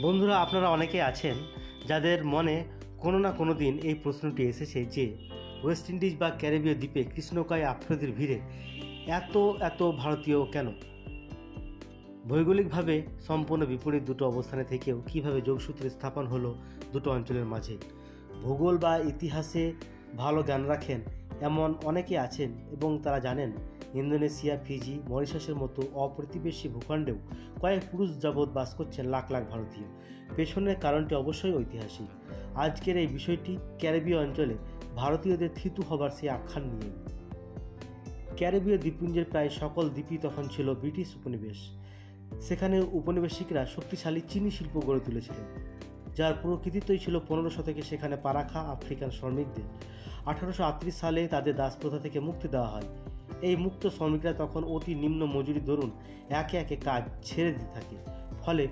বন্ধুরা, আপনারা অনেকে আছেন যাদের মনে কোনো না কোনো দিন এই প্রশ্নটি এসেছে যে, ওয়েস্ট ইন্ডিজ বা ক্যারিবীয় দ্বীপে কৃষ্ণকায় আফ্রিদির ভিড়ে এত এত ভারতীয় কেন? ভৌগোলিকভাবে সম্পূর্ণ বিপরীত দুটো অবস্থানে থেকেও কীভাবে যোগসূত্রে স্থাপন হলো দুটো অঞ্চলের মাঝে? ভূগোল বা ইতিহাসে ভালো জ্ঞান রাখেন এমন অনেকে আছেন এবং তারা জানেন ইন্দোনেশিয়া, ফিজি, মরিশাসের মতো অপ্রতিবেশী ভূখণ্ডেও কয়েক পুরুষ যাবৎ বাস করছেন লাখ লাখ ভারতীয়। পেছনের কারণটি অবশ্যই ঐতিহাসিক। আজকের এই বিষয়টি ক্যারিবীয় অঞ্চলে ভারতীয়দের থিতু হবার সেই আখ্যান নিয়ে। ক্যারিবীয় দ্বীপপুঞ্জের প্রায় সকল দ্বীপই তখন ছিল ব্রিটিশ উপনিবেশ। সেখানে উপনিবেশিকরা শক্তিশালী চিনি শিল্প গড়ে তুলেছিলেন, যার পুরো কৃতিত্বই ছিল পনেরো শতকে সেখানে পারাখা আফ্রিকান শ্রমিকদের। আঠারোশো আটত্রিশ সালে তাদের দাসপ্রথা থেকে মুক্তি দেওয়া হয়। এই মুক্ত শ্রমিকরা তখন অতি নিম্ন মজুরি দরুন একে একে কাজ ছেড়ে দিতে থাকে। ফলে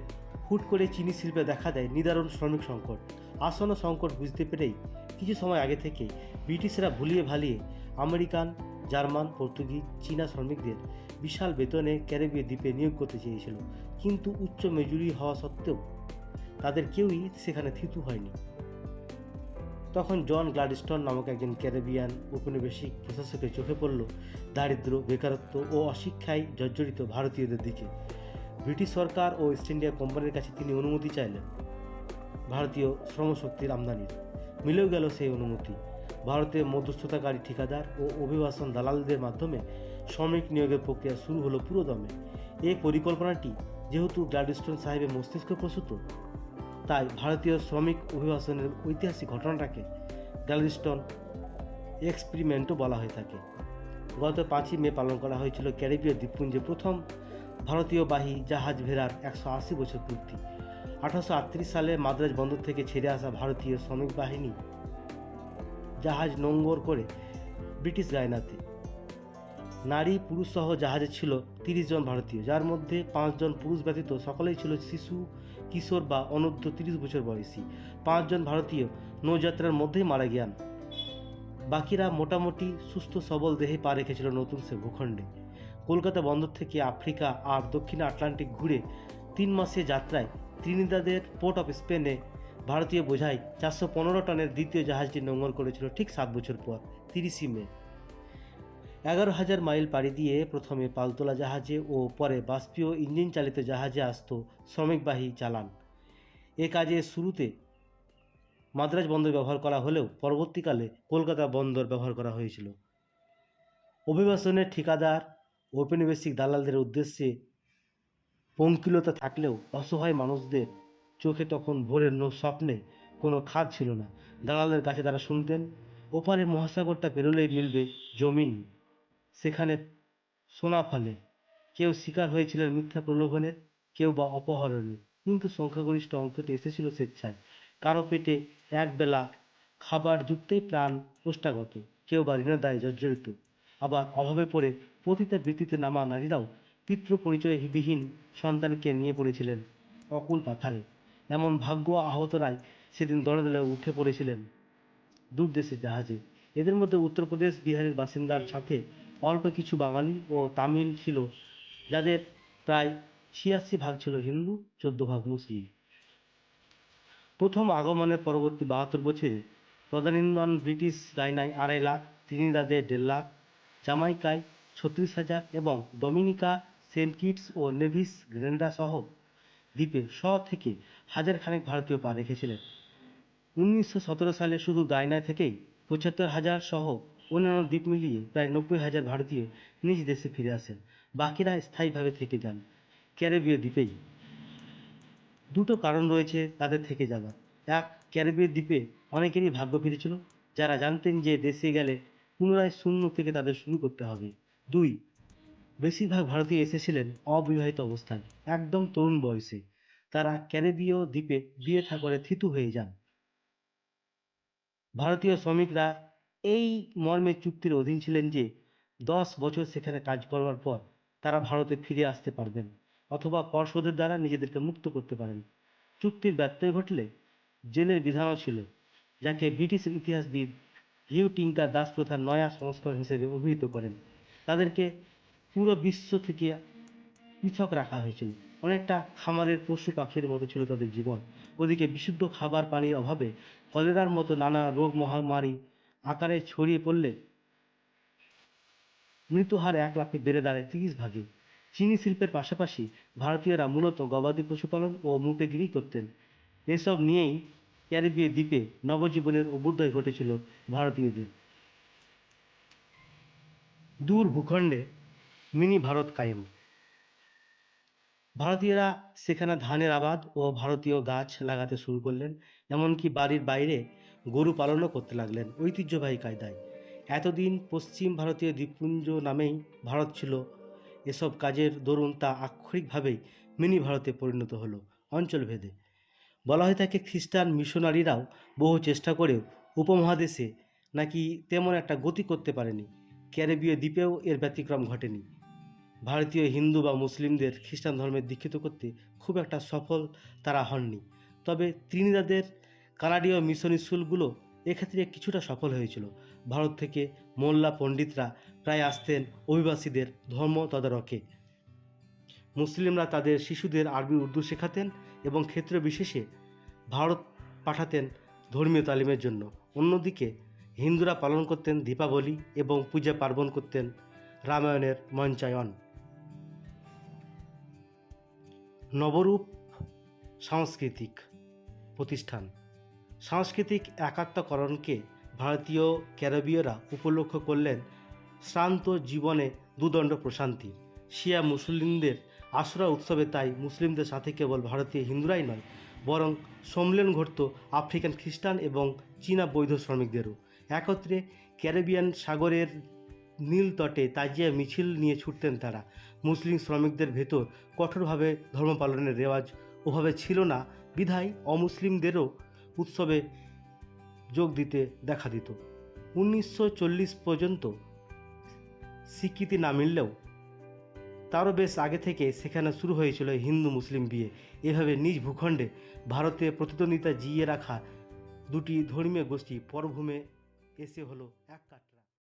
হুট করে চিনি শিল্পে দেখা দেয় নিদারুণ শ্রমিক সংকট। আসন্ন সংকট বুঝতে পেরেই কিছু সময় আগে থেকে ব্রিটিশরা ভুলিয়ে ভালিয়ে আমেরিকান, জার্মান, পর্তুগিজ, চীনা শ্রমিকদের বিশাল বেতনে ক্যারিবীয় দ্বীপে নিয়োগ করতে চেয়েছিল। কিন্তু উচ্চ মজুরি হওয়া সত্ত্বেও তাদের কেউই সেখানে থিতু হয়নি। তখন জন গ্লাডিস্টন নামক একজন ক্যারিবিয়ান উপনিবেশিক প্রশাসকের চোখে পড়ল। দারিদ্র্য, বেকারত্ব ও অশিক্ষায় জর্জরিত ভারতীয়দের দিকে। ব্রিটিশ সরকার ও ইস্ট ইন্ডিয়া কোম্পানির কাছে তিনি অনুমতি চাইলেন। ভারতীয় শ্রমশক্তির আমদানির। মিলেও গেল সেই অনুমতি। ভারতের মধ্যস্থতাকারী ঠিকাদার ও অভিবাসন দালালদের মাধ্যমে শ্রমিক নিয়োগের প্রক্রিয়া শুরু হলো পুরোদমে। এই পরিকল্পনাটি যেহেতু গ্লাডিস্টন সাহেবের মস্তিষ্ক প্রসূত তাই ভারতীয় শ্রমিক অভিবাসনের ঐতিহাসিক ঘটনাটাকে গ্যালিস্টন এক্সপেরিমেন্টও বলা হয়ে থাকে। গত পাঁচই মে পালন করা হয়েছিল ক্যারিবীয় দ্বীপপুঞ্জে প্রথম ভারতীয় বাহী জাহাজ ভেরার একশো আশি বছর পূর্তি। আঠারোশো আটত্রিশ সালে মাদ্রাজ বন্দর থেকে ছেড়ে আসা ভারতীয় শ্রমিক বাহিনী জাহাজ নোঙ্গর করে ব্রিটিশ গায়নাতে নারী, পুরুষ সহ জাহাজে ছিল তিরিশ জন ভারতীয়। যার মধ্যে পাঁচজন পুরুষ ব্যতীত সকলেই ছিল শিশু, কিশোর বা অনূর্ধ্ব তিরিশ বছর বয়সী। পাঁচজন ভারতীয় নৌযাত্রার মধ্যেই মারা গিয়ান। বাকিরা মোটামুটি সুস্থ, সবল দেহে পা রেখেছিল নতুন সে ভূখণ্ডে। কলকাতা বন্দর থেকে আফ্রিকা আর দক্ষিণ আটলান্টিক ঘুরে তিন মাসে যাত্রায় ত্রিনিদাদের পোর্ট অফ স্পেনে ভারতীয় বোঝাই চারশো পনেরো টনের দ্বিতীয় জাহাজটি নোঙর করেছিল ঠিক সাত বছর পর তিরিশই মে। এগারো হাজার মাইল পাড়ি দিয়ে প্রথমে পালতোলা জাহাজে ও পরে বাষ্পীয় ইঞ্জিন চালিত জাহাজে আসত শ্রমিকবাহী চালান। এ কাজে শুরুতে মাদ্রাজ বন্দর ব্যবহার করা হলেও পরবর্তীকালে কলকাতা বন্দর ব্যবহার করা হয়েছিল। অভিবাসনের ঠিকাদার ঔপনিবেশিক দালালদের উদ্দেশ্যে পঙ্কিলতা থাকলেও অসহায় মানুষদের চোখে তখন ভোরের নো স্বপ্নে কোনো খাদ ছিল না। দালালদের কাছে তারা শুনতেন ওপারে মহাসাগরটা পেরোলেই মিলবে জমিন। সেখানে সোনা ফলে। কেউ শিকার হয়েছিলেন মিথ্যা প্রলোভনের কেউ বা অপহরণের কিন্তু সংখ্যাগরিষ্ঠ অঙ্কটি এসেছিল স্বেচ্ছায়। কারও পেটে একবেলা খাবার যুক্তেই প্রাণ কোষ্টাগত কেউ বা ঋণের দায়ে জর্জরিত। আবার অভাবে পড়ে পতিতা বৃত্তিতে নামা নারীরাও পিতৃ পরিচয়বিহীন সন্তানকে নিয়ে পড়েছিলেন অকুল পাথারে। এমন ভাগ্য আহতরাই সেদিন দলে দলে উঠে পড়েছিলেন দূর দেশের জাহাজে। এদের মধ্যে উত্তরপ্রদেশ বিহারের বাসিন্দার সাথে অল্প কিছু বাঙালি ও তামিল ছিল, যাদের প্রায় ছিয়াশি ভাগ ছিল হিন্দু, চোদ্দ ভাগ মুসলিম। প্রথম আগমনের পরবর্তী বাহাত্তর বছরে তদানীন্দন ব্রিটিশ গায়নায় আড়াই লাখ, ত্রিনিদাদে দেড় লাখ জামাইকায় ছত্রিশ হাজার এবং ডমিনিকা, সেন্ট কিটস ও নেভিস গ্রেন্ডা সহ দ্বীপে শ থেকে হাজার খানেক ভারতীয় পা রেখেছিলেন। উনিশশো সতেরো সালে শুধু গায়না থেকেই পঁচাত্তর হাজার সহ অন্যান্য দ্বীপ মিলিয়ে প্রায় নব্বই হাজার ভারতীয় নিজ দেশে ফিরে আসেন। বাকিরা স্থায়ীভাবে থেকে যান। ক্যারিবীয় দ্বীপেই। দুটো কারণ রয়েছে তাদের থেকে যাওয়ার এক, ক্যারিবীয় দ্বীপে অনেকেরই ভাগ্য ফিরেছিল। যারা জানতেন যে দেশে গেলে পুনরায় শূন্য থেকে তাদের শুরু করতে হবে। দুই, বেশিরভাগ ভারতীয় এসেছিলেন অবিবাহিত অবস্থায়, একদম তরুণ বয়সে। তারা ক্যারিবীয় দ্বীপে বিয়ে থা করে থিতু হয়ে যান। ভারতীয় শ্রমিকরা এই মর্মে চুক্তির অধীন ছিলেন যে দশ বছর সেখানে কাজ করবার পর তারা ভারতে ফিরে আসতে পারবেন অথবা পর্ষদের দ্বারা নিজেদেরকে মুক্ত করতে পারেন। চুক্তির ব্যত্যয় ঘটলে জেলের বিধানও ছিল, যাকে ব্রিটিশ ইতিহাসবিদ হিউ টিঙ্কার দাস প্রথার নয়া সংস্করণ হিসেবে অভিহিত করেন। তাদেরকে পুরো বিশ্ব থেকে পৃথক রাখা হয়েছিল। অনেকটা খামারের পশু পাখির মতো ছিল তাদের জীবন। ওদিকে বিশুদ্ধ খাবার পানির অভাবে কলেরার মতো নানা রোগ মহামারী আকারে ছড়িয়ে পড়লে মৃত্যুহার এক লাখে বেড়ে দাঁড়ায় তিরিশ ভাগে। চিনি শিল্পের পাশাপাশি ভারতীয়রা মূলত গবাদি পশুপালন ও মুটেগিরি করতেন। এসব নিয়েই ক্যারিবীয় দ্বীপে নবজীবনের অভ্যুদয় ঘটেছিল ভারতীয়দের। দূর ভূখণ্ডে মিনি ভারত কায়েম। ভারতীয়রা সেখানে ধানের আবাদ ও ভারতীয় গাছ লাগাতে শুরু করলেন। এমনকি বাড়ির বাইরে গরু পালনও করতে লাগলেন ঐতিহ্যবাহী কায়দায়। এতদিন পশ্চিম ভারতীয় দ্বীপপুঞ্জ নামেই ভারত ছিল। এসব কাজের দরুন তা আক্ষরিকভাবেই মিনি ভারতে পরিণত হলো অঞ্চলভেদে। বলা হয়ে থাকে খ্রিস্টান মিশনারিরাও বহু চেষ্টা করেও উপমহাদেশে নাকি তেমন একটা গতি করতে পারেনি। ক্যারিবীয় দ্বীপেও এর ব্যতিক্রম ঘটেনি। ভারতীয় হিন্দু বা মুসলিমদের খ্রিস্টান ধর্মে দীক্ষিত করতে খুব একটা সফল তারা হননি। তবে ত্রিনিদাদের কানাডীয় মিশন স্কুলগুলো এক্ষেত্রে কিছুটা সফল হয়েছিল। ভারত থেকে মোল্লা পণ্ডিতরা প্রায় আসতেন অভিবাসীদের ধর্ম তদারকে। মুসলিমরা তাদের শিশুদের আরবি, উর্দু শেখাতেন এবং ক্ষেত্র বিশেষে ভারত পাঠাতেন ধর্মীয় তালিমের জন্য। অন্যদিকে হিন্দুরা পালন করতেন দীপাবলি এবং পূজা পার্বণ করতেন রামায়ণের মঞ্চায়ন। নবরূপ সাংস্কৃতিক প্রতিষ্ঠান। সাংস্কৃতিক একাত্মকরণকে ভারতীয় ক্যারিবীয়রা উপলক্ষ করলেন শ্রান্ত জীবনে দুদণ্ড প্রশান্তি। শিয়া মুসলিমদের আশুরা উৎসবে তাই মুসলিমদের সাথে কেবল ভারতীয় হিন্দুরাই নয়, বরং সম্মেলন ঘটত আফ্রিকান খ্রিস্টান এবং চীনা বৈধ শ্রমিকদেরও। একত্রে ক্যারিবিয়ান সাগরের নীল তটে তাজিয়া মিছিল নিয়ে ছুটতেন তারা। মুসলিম শ্রমিকদের ভেতর কঠোরভাবে ধর্ম পালনের রেওয়াজ ওভাবে ছিল না। বিধায় অমুসলিমদেরও উৎসবে যোগ দিতে দেখা দিত। উনিশশো চল্লিশ পর্যন্ত স্বীকৃতি না মিললেও তারও বেশ আগে থেকে সেখানে শুরু হয়েছিল হিন্দু মুসলিম বিয়ে। এভাবে নিজ ভূখণ্ডে ভারতে প্রতিদ্বন্দ্বিতা জিয়ে রাখা দুটি ধর্মীয় গোষ্ঠী পরভূমে এসে হলো এক